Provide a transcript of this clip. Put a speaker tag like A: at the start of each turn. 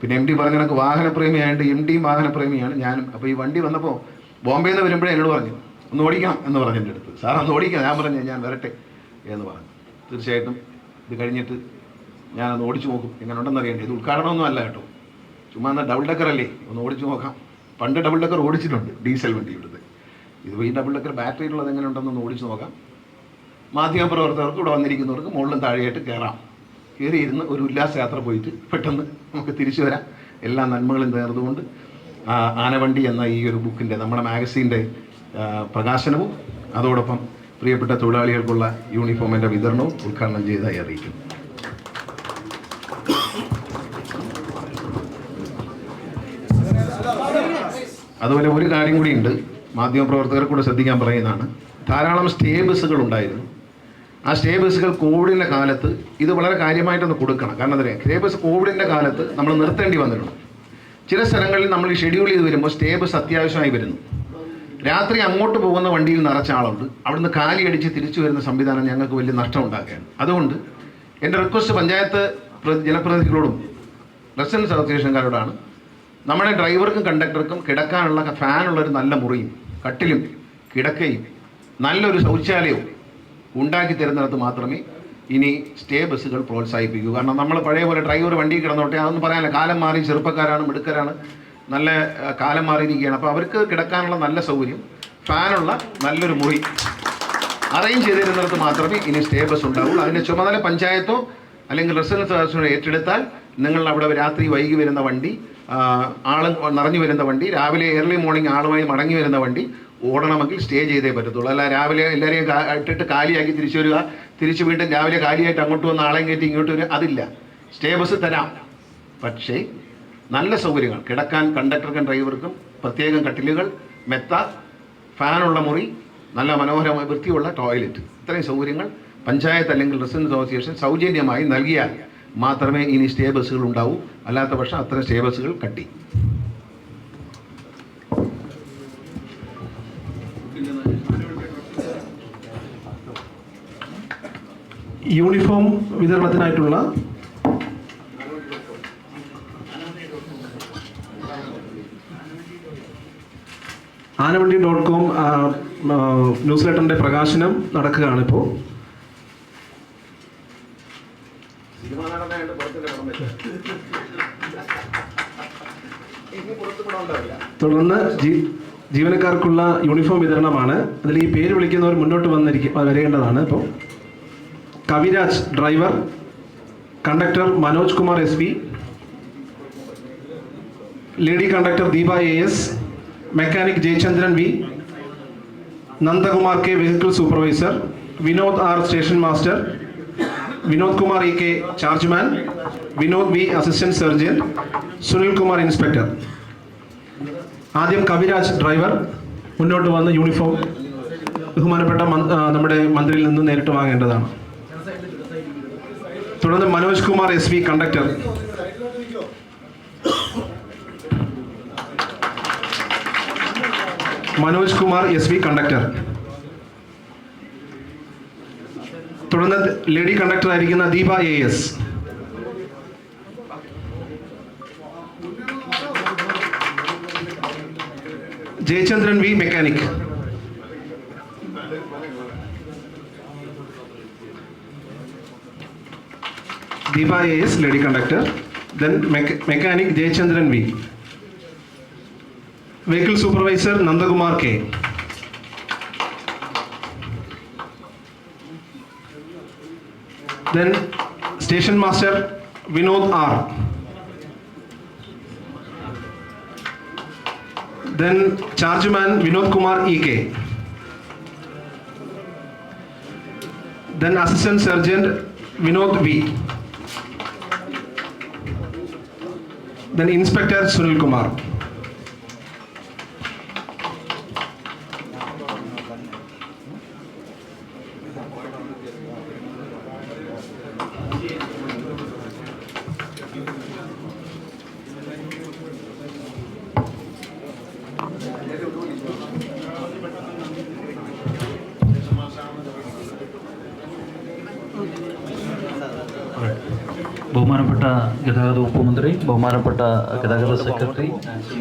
A: പിന്നെ M D പറഞ്ഞ കണക്ക് വാഹനപ്രേമിയായതുകൊണ്ട് എം ഡിയും വാഹനപ്രേമിയാണ് ഞാനും. അപ്പോൾ ഈ വണ്ടി വന്നപ്പോൾ ബോംബെയിൽ നിന്ന് വരുമ്പോഴേ എന്നോട് പറഞ്ഞു ഒന്ന് ഓടിക്കണം എന്ന് പറഞ്ഞു എന്റെ അടുത്ത്. സാർ ഒന്ന് ഓടിക്കാം ഞാൻ പറഞ്ഞു ഞാൻ വരട്ടെ എന്ന് പറഞ്ഞു. തീർച്ചയായിട്ടും ഇത് കഴിഞ്ഞിട്ട് ഞാനൊന്ന് ഓടിച്ചു നോക്കും. എങ്ങനെ ഉണ്ടെന്ന് അറിയണ്ടേ ഇത് ഉദ്ഘാടനമൊന്നും അല്ല കേട്ടോ. ചുമ്മാ എന്നാൽ ഡബിൾ ഡക്കർ അല്ലേ? ഒന്ന് ഓടിച്ചു നോക്കാം. പണ്ട് ഡബിൾ ഡക്കർ ഓടിച്ചിട്ടുണ്ട് ഡീസൽ വണ്ടി ഇവിടുത്തെ. ഇത് ഈ ഡബിൾ ഡക്കർ ബാറ്ററിയിലുള്ളത് എങ്ങനെ ഉണ്ടെന്നൊന്ന് ഓടിച്ചു നോക്കാം. മാധ്യമപ്രവർത്തകർക്ക് ഇവിടെ വന്നിരിക്കുന്നവർക്ക് മുകളിലും താഴെയായിട്ട് കയറാം കയറി ഇരുന്ന് ഒരു ഉല്ലാസയാത്ര പോയിട്ട് പെട്ടെന്ന് നമുക്ക് തിരിച്ചു വരാം. എല്ലാ നന്മകളും നേർന്നുകൊണ്ട് ആനവണ്ടി എന്ന ഈ ഒരു ബുക്കിന്റെ നമ്മുടെ മാഗസീന്റെ പ്രകാശനവും അതോടൊപ്പം പ്രിയപ്പെട്ട തൊഴിലാളികൾക്കുള്ള യൂണിഫോമിന്റെ വിതരണവും ഉദ്ഘാടനം ചെയ്തതായി അറിയിക്കും അതുപോലെ ഒരു കാര്യം കൂടി ഉണ്ട്. മാധ്യമപ്രവർത്തകർ കൂടെ ശ്രദ്ധിക്കാൻ പറയുന്നതാണ്. ധാരാളം സ്റ്റേ ബസ്സുകൾ ഉണ്ടായിരുന്നു. ആ സ്റ്റേ ബസ്സുകൾ കോവിഡിന്റെ കാലത്ത് ഇത് വളരെ കാര്യമായിട്ടൊന്ന് കൊടുക്കണം. കാരണം എന്താ സ്റ്റേ ബസ് കോവിഡിന്റെ കാലത്ത് നമ്മൾ നിർത്തേണ്ടി വന്നിട്ടുണ്ട് ചില സ്ഥലങ്ങളിൽ നമ്മൾ ഈ ഷെഡ്യൂൾ ചെയ്ത് വരുമ്പോൾ സ്റ്റേ ബസ് അത്യാവശ്യമായി വരുന്നു. രാത്രി അങ്ങോട്ട് പോകുന്ന വണ്ടിയിൽ നിറച്ച ആളുണ്ട്. അവിടുന്ന് കാലി അടിച്ച് തിരിച്ചു വരുന്ന സംവിധാനം ഞങ്ങൾക്ക് വലിയ നഷ്ടം ഉണ്ടാക്കുകയാണ്. അതുകൊണ്ട് എന്റെ റിക്വസ്റ്റ് പഞ്ചായത്ത് ജനപ്രതിനിധികളോടും റെസിഡൻസ് അസോസിയേഷൻകാരോടാണ് നമ്മുടെ ഡ്രൈവർക്കും കണ്ടക്ടർക്കും കിടക്കാനുള്ള ഫാനുള്ള ഒരു നല്ല മുറിയും കട്ടിലും കിടക്കയും നല്ലൊരു ശൗചാലയവും ഉണ്ടാക്കി തരുന്നിടത്ത് മാത്രമേ ഇനി സ്റ്റേ ബസ്സുകൾ പ്രോത്സാഹിപ്പിക്കൂ. കാരണം നമ്മൾ പഴയ പോലെ ഡ്രൈവർ വണ്ടി കിടന്നോട്ടെ അതൊന്നും പറയാനില്ല. കാലം മാറി ചെറുപ്പക്കാരാണ് മിടുക്കരാണ്. നല്ല കാലം മാറിയിരിക്കുകയാണ്. അപ്പോൾ അവർക്ക് കിടക്കാനുള്ള നല്ല സൗകര്യം ഫാനുള്ള നല്ലൊരു മുറി അറേഞ്ച് ചെയ്ത് തരുന്നിടത്ത് മാത്രമേ ഇനി സ്റ്റേ ബസ് ഉണ്ടാവുള്ളൂ. അതിന്റെ ചുമതല പഞ്ചായത്തോ അല്ലെങ്കിൽ റെസിഡൻസ് അസോസിയേഷനോ ഏറ്റെടുത്താൽ നിങ്ങൾ അവിടെ രാത്രി വൈകി വരുന്ന വണ്ടി ആൾ നിറഞ്ഞു വരുന്ന വണ്ടി രാവിലെ ഏർലി മോർണിംഗ് ആളുമായി മടങ്ങി വരുന്ന വണ്ടി ഓടണമെങ്കിൽ സ്റ്റേ ചെയ്തേ പറ്റത്തുള്ളൂ. അല്ല രാവിലെ എല്ലാവരെയും ഇട്ടിട്ട് കാലിയാക്കി തിരിച്ചു വരിക തിരിച്ച് വീണ്ടും രാവിലെ കാലിയായിട്ട് അങ്ങോട്ട് വന്ന് ആളെയും കയറ്റി ഇങ്ങോട്ട് വരിക അതില്ല. സ്റ്റേ ബസ് തരാം. പക്ഷേ നല്ല സൗകര്യങ്ങൾ. കിടക്കാൻ കണ്ടക്ടർക്കും ഡ്രൈവർക്കും പ്രത്യേകം കട്ടിലുകൾ മെത്ത ഫാനുള്ള മുറി നല്ല മനോഹരമായ വൃത്തിയുള്ള ടോയ്ലറ്റ് ഇത്രയും സൗകര്യങ്ങൾ പഞ്ചായത്ത് അല്ലെങ്കിൽ റെസിഡൻസ് അസോസിയേഷൻ സൗജന്യമായി നൽകിയാൽ മാത്രമേ ഇനി സ്റ്റേ ബസ്സുകൾ ഉണ്ടാവൂ. അല്ലാത്ത പക്ഷം അത്തരം സ്റ്റേ ബസ്സുകൾ കട്ടി.
B: യൂണിഫോം വിതരണത്തിനായിട്ടുള്ള ആനവണ്ടി ഡോട്ട് കോം ന്യൂസ് ലെറ്ററിന്റെ പ്രകാശനം നടക്കുകയാണ് ഇപ്പോൾ. തുടർന്ന് ജീ- ജീവനക്കാർക്കുള്ള യൂണിഫോം വിതരണമാണ്. അതിൽ ഈ പേര് വിളിക്കുന്നവർ മുന്നോട്ട് വന്നിരിക്കും. വരേണ്ടതാണ്. ഇപ്പോൾ Kaviraj driver conductor Manoj Kumar S P lady conductor Deepa A S mechanic Jayachandran V Nandakumar K vehicle supervisor Vinod R station master Vinod Kumar E K chargeman Vinod V assistant surgeon Sunil Kumar inspector ആദ്യം Kaviraj driver മുന്നോട്ട് വന്ന് uniform ബഹുമാനപ്പെട്ട നമ്മുടെ മന്ത്രിയിൽ നിന്ന് നേരിട്ട് വാങ്ങേണ്ടതാണ്. തുടർന്ന് Manoj Kumar S V conductor. Manoj Kumar S V conductor. തുടർന്ന് ലേഡി കണ്ടക്ടർ ആയിരിക്കുന്ന Deepa A S Jayachandran V mechanic Deepa A S lady conductor then mechanic Jayachandran V vehicle supervisor Nandakumar K then station master Vinod R then chargeman Vinod Kumar E K then assistant sergeant Vinod V then inspector Sunil
C: ബഹുമാനപ്പെട്ട ഗതാഗത വകുപ്പ് മന്ത്രി ബഹുമാനപ്പെട്ട ഗതാഗത secretary C